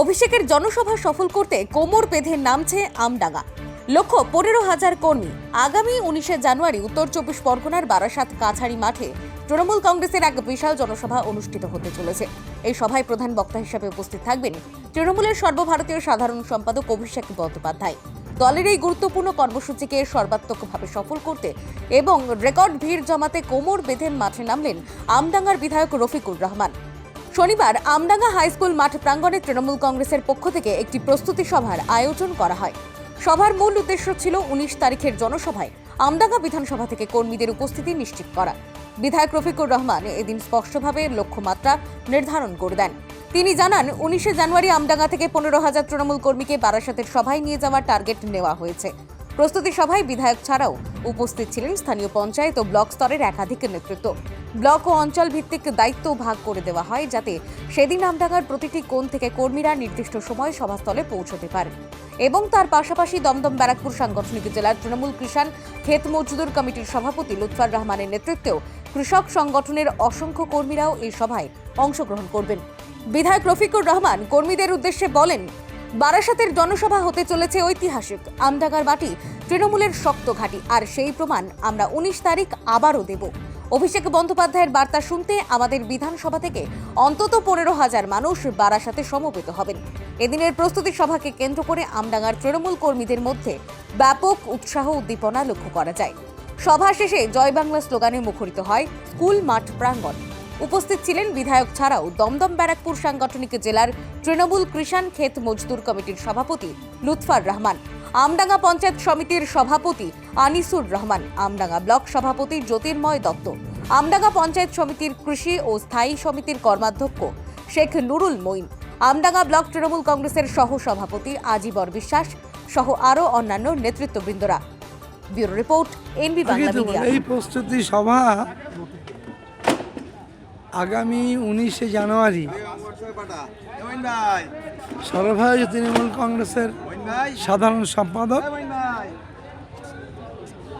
অভিষেকের জনসভা সফল করতে কোমর বেঁধে নামছে আমডাঙ্গা। লক্ষ্য, পনেরো হাজার কর্মী। আগামী উনিশে জানুয়ারি উত্তর চব্বিশ পরগনার বারাসাত কাছাড়ি মাঠে তৃণমূল কংগ্রেসের এক বিশাল জনসভা অনুষ্ঠিত হতে চলেছে। এই সভায় প্রধান বক্তা হিসেবে উপস্থিত থাকবেন তৃণমূলের সর্বভারতীয় সাধারণ সম্পাদক অভিষেক বন্দ্যোপাধ্যায়। দলের এই গুরুত্বপূর্ণ কর্মসূচিকে সর্বাত্মকভাবে সফল করতে এবং রেকর্ড ভিড় জমাতে কোমর বেঁধে মাঠে নামলেন আমডাঙ্গার বিধায়ক রফিকুর রহমান। শনিবার আমডাঙ্গা হাই স্কুল মাঠ প্রাঙ্গণে তৃণমূল কংগ্রেসের পক্ষ থেকে একটি প্রস্তুতি সভার আয়োজন করা হয়। সভার মূল উদ্দেশ্য ছিল উনিশ তারিখের জনসভায় আমডাঙ্গা বিধানসভা থেকে কর্মীদের উপস্থিতি নিশ্চিত করা। বিধায়ক রফিকুর রহমান এদিন স্পষ্টভাবে লক্ষ্যমাত্রা নির্ধারণ করে দেন। তিনি জানান, উনিশে জানুয়ারি আমডাঙ্গা থেকে পনেরো হাজার তৃণমূল কর্মীকে বারাসাতের সভায় নিয়ে যাওয়ার টার্গেট নেওয়া হয়েছে। প্রস্তুতি সভায় বিধায়ক ছাড়াও উপস্থিত ছিলেন স্থানীয় পঞ্চায়েত ও ব্লক স্তরের একাধিক নেতৃত্ব। ব্লক ও অঞ্চল ভিত্তিক দায়িত্ব ভাগ করে দেওয়া হয় যাতে সেদিন আমডাঙ্গার প্রতিটি কোণ থেকে কর্মীরা নির্দিষ্ট সময় সভাস্থলে পৌঁছতে পারেন এবং তার পাশাপাশি দমদম ব্যারাকপুর সাংগঠনিক জেলার তৃণমূল কিষাণ, ক্ষেত মজদুর কমিটির সভাপতি লুৎফার রহমানের নেতৃত্বেও কৃষক সংগঠনের অসংখ্য কর্মীরাও এই সভায় অংশগ্রহণ করবেন। বিধায়ক রফিকুর রহমান কর্মীদের উদ্দেশ্যে বলেন বারাসাতের জনসভা হতে চলেছে ঐতিহাসিক। আমডাঙ্গার বাটি তৃণমূলের শক্ত ঘাঁটি, আর সেই প্রমাণ আমরা উনিশ তারিখ আবারও দেব। অভিষেক বন্দ্যোপাধ্যায়ের বার্তা শুনতে আমাদের বিধানসভা থেকে অন্তত পনেরো হাজার মানুষ বারাসাতে সমবেত হবেন। এদিনের প্রস্তুতি সভাকে কেন্দ্র করে আমডাঙ্গার তৃণমূল কর্মীদের মধ্যে ব্যাপক উৎসাহ উদ্দীপনা লক্ষ্য করা যায়। সভা শেষে জয় বাংলা স্লোগানে মুখরিত হয়, স্কুল মাঠ প্রাঙ্গণ। উপস্থিত ছিলেন বিধায়ক ছাড়াও দমদম ব্যারাকপুর সাংগঠনিক জেলার তৃণমূল কৃষাণ ক্ষেত মজদুর কমিটির সভাপতি লুৎফার রহমান আমডাঙ্গা পঞ্চায়েত সমিতির সভাপতি আনিসুর রহমান আমডাঙ্গা ব্লক সভাপতি জ্যোতির্ময় দত্ত আমডাঙ্গা পঞ্চায়েত সমিতির কৃষি ও স্থায়ী সমিতির কর্মাধ্যক্ষ শেখ নুরুল মঈন আমডাঙ্গা ব্লক তৃণমূল কংগ্রেসের সহ সভাপতি আজিবর বিশ্বাস সহ আরও অন্যান্য নেতৃত্ববৃন্দরা। Bureau report NB Bangla media. এই প্রস্তুতি সভা আগামী উনিশে জানুয়ারি। সর্বভারতীয় তৃণমূল কংগ্রেসের সাধারণ সম্পাদক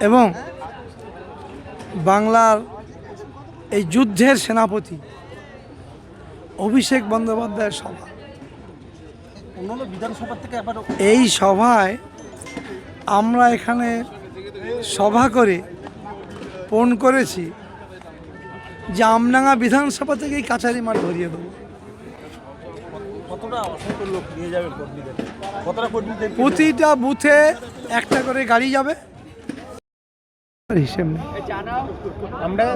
এবং বাংলার এই যুদ্ধের সেনাপতি অভিষেক বন্দ্যোপাধ্যায়ের সভা। বিধানসভা থেকে এই সভায় আমরা এখানে সভা করে ফোন করেছি যে আমডাঙ্গা বিধানসভা থেকেই কাছারি মাঠ ধরিয়ে দেবো। কতটা অসংখ্য লোক নিয়ে যাবে কর্মীদের? কতটা কর্মীদের প্রতিটা বুথে একটা করে গাড়ি যাবে। হিসেব নেই।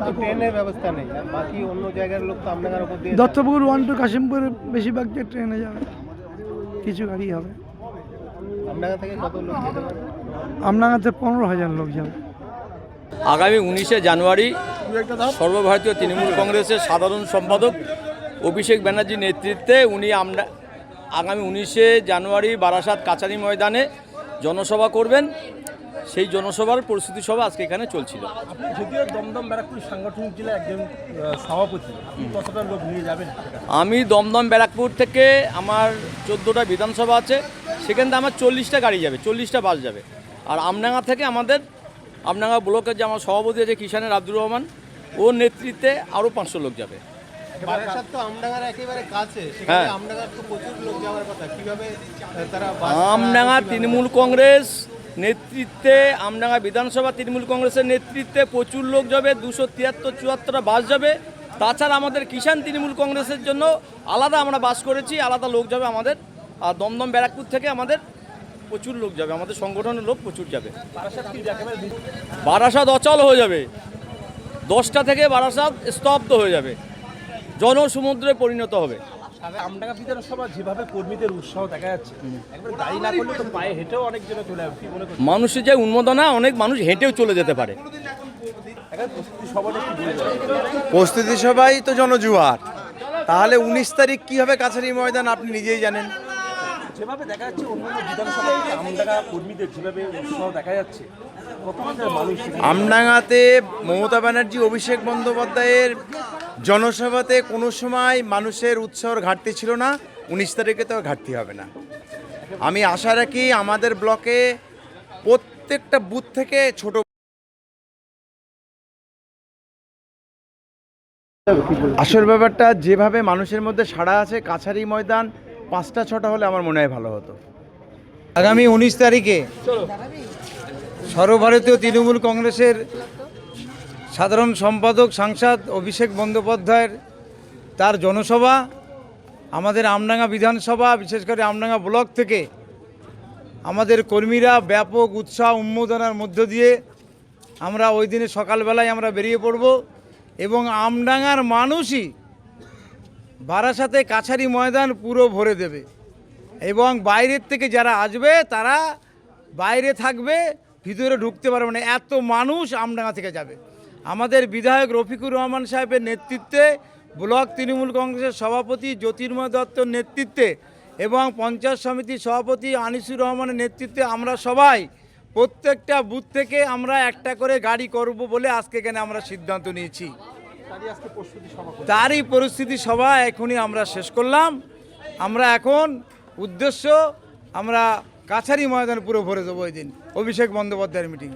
তো ট্রেনের ব্যবস্থা নেই বাকি অন্য জায়গার লোক তো আমডাঙ্গার উপর দত্তপুকুর ওয়ান টু কাশিমপুরে বেশিরভাগ যে ট্রেনে যাবে কিছু গাড়ি হবে। আমডাঙ্গাতে পনেরো হাজার লোক যাবে। আগামী উনিশে জানুয়ারি সর্বভারতীয় তৃণমূল কংগ্রেসের সাধারণ সম্পাদক অভিষেক ব্যানার্জির নেতৃত্বে উনি আমরা আগামী উনিশে জানুয়ারি বারাসাত কাছারি ময়দানে জনসভা করবেন। সেই জনসভার প্রস্তুতি সভা আজকে এখানে চলছিল। যদিও দমদম ব্যারাকপুর সাংগঠনিক জেলা একজন সভাপতি কতটা লোক নিয়ে যাবেন? আমি দমদম ব্যারাকপুর থেকে আমার চোদ্দোটা বিধানসভা আছে সেখান থেকে আমার চল্লিশটা গাড়ি যাবে চল্লিশটা বাস যাবে। আর আমডাঙ্গা থেকে আমাদের আমডাঙ্গা ব্লকের যে আমার সভাপতি আছে কিষানের আব্দুর রহমান ওর নেতৃত্বে আরও পাঁচশো লোক যাবে। হ্যাঁ। আমডাঙ্গা তৃণমূল কংগ্রেস নেতৃত্বে আমডাঙ্গা বিধানসভা তৃণমূল কংগ্রেসের নেতৃত্বে প্রচুর লোক যাবে দুশো তিয়াত্তর চুয়াত্তরটা বাস যাবে। তাছাড়া আমাদের কিষাণ তৃণমূল কংগ্রেসের জন্য আলাদা আমরা বাস করেছি আলাদা লোক যাবে আমাদের। আর দমদম ব্যারাকপুর থেকে আমাদের প্রচুর লোক যাবে আমাদের সংগঠনের লোক প্রচুর যাবে। বারাসাত কি একেবারে বারাসাত অচল হয়ে যাবে। দশটা থেকে বারাসাত স্তব্ধ হয়ে যাবে। জনসমুদ্রে পরিণত হবে। আমডাঙ্গা বিধানসভা যেভাবে কর্মীদের উৎসাহ দেখা যাচ্ছে গাড়ি না করলে তো পায়ে হেঁটেও অনেক জনে চলে আসবে কি মনে করছেন? মানুষের যে উন্মাদনা অনেক মানুষ হেঁটেও চলে যেতে পারে। প্রস্তুতি সভাই তো জনজুয়ার তাহলে উনিশ তারিখ কি হবে কাছারি ময়দান আপনি নিজেই জানেন। যেভাবে দেখা যাচ্ছে অন্যান্য বিধানসভা থেকে আমডাঙ্গা কর্মীদের যেভাবে উৎসাহ দেখা যাচ্ছে আমডাঙ্গাতে মমতা ব্যানার্জি, অভিষেক বন্দ্যোপাধ্যায়ের জনসভাতে কোনো সময় মানুষের উৎসাহর ঘাটতি ছিল না, উনিশ তারিখে তো ঘাটতি হবে না। আমি আশা রাখি আমাদের ব্লকে প্রত্যেকটা বুথ থেকে ছোট আসল ব্যাপারটা, যেভাবে মানুষের মধ্যে সাড়া আছে, কাছারি ময়দান পাঁচটা, ছটা হলে আমার মনে হয় ভালো হতো। আগামী উনিশ তারিখে সর্বভারতীয় তৃণমূল কংগ্রেসের সাধারণ সম্পাদক, সাংসদ অভিষেক বন্দ্যোপাধ্যায়ের তার জনসভা, আমাদের আমডাঙ্গা বিধানসভা, বিশেষ করে আমডাঙ্গা ব্লক থেকে আমাদের কর্মীরা ব্যাপক উৎসাহ উন্মোদনার মধ্য দিয়ে আমরা ওই দিনে সকালবেলায় আমরা বেরিয়ে পড়ব এবং আমডাঙ্গার মানুষই বারাসাতে কাছারি ময়দান পুরো ভরে দেবে। এবং বাইরের থেকে যারা আসবে, তারা বাইরে থাকবে, ভিতরে ঢুকতে পারবে না। এত মানুষ আমডাঙ্গা থেকে যাবে। আমাদের বিধায়ক রফিকুর রহমান সাহেবের নেতৃত্বে, ব্লক তৃণমূল কংগ্রেসের সভাপতি জ্যোতির্ময় দত্তর নেতৃত্বে এবং পঞ্চায়েত সমিতির সভাপতি আনিসুর রহমানের নেতৃত্বে আমরা সবাই প্রত্যেকটা বুথ থেকে আমরা একটা করে গাড়ি করব বলে আজকে এখানে আমরা সিদ্ধান্ত নিয়েছি। তারই পরিস্থিতি সভা এখনই আমরা শেষ করলাম। আমরা এখন উদ্দেশ্য, আমরা কাছারি ময়দান পুরো ভরে দেবো ওই দিন। অভিষেক বন্দ্যোপাধ্যায়ের মিটিং